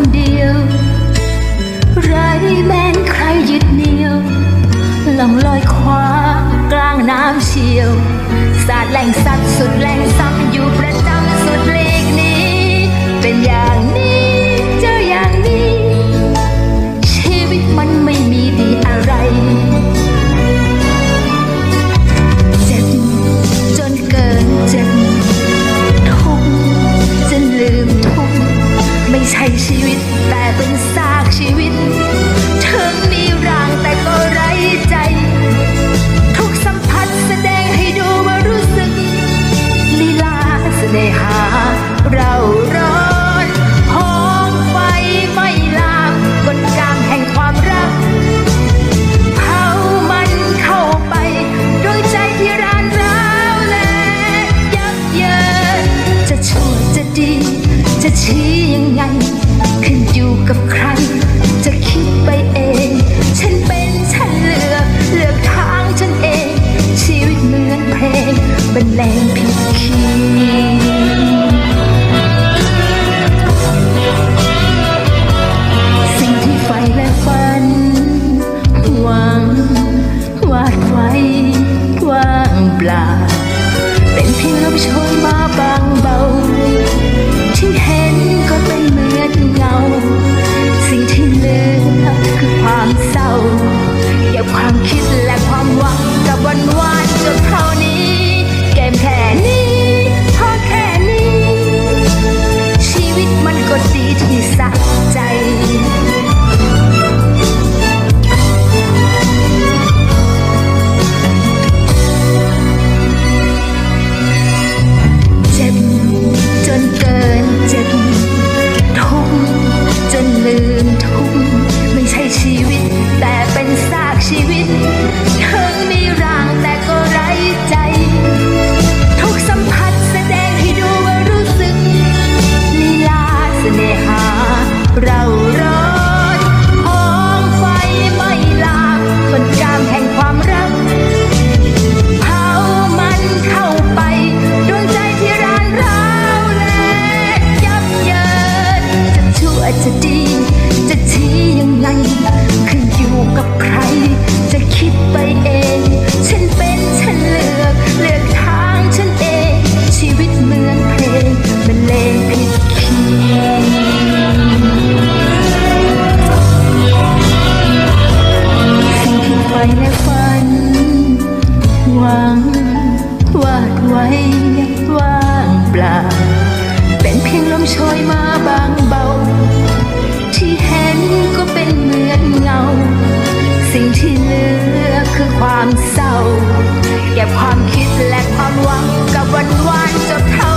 นเดียว ไรแม้ใครยึดเหนียวล่องลอยคว้ากลางน้ำเชี่ยว สาดแหล่งสัตว ในหาเรารอ ว่าจะดี จะทียังไงขึ้นอยู่กับใคร จะคิดไปเอง ฉันเป็นฉันเลือก เลือกทางฉันเอง ชีวิตเหมือนเพลงมันเลงผิดเคีสิ่งที่ไว้ในฝัน หวังวาดไว้ว่างเปล่า เป็นเพียงลมโชยมาบางบา เป็นหมือนเงา สิ่งที่เหลือคือความเศร้า เก็บความคิดและความหวังกับวันวานจบเท่า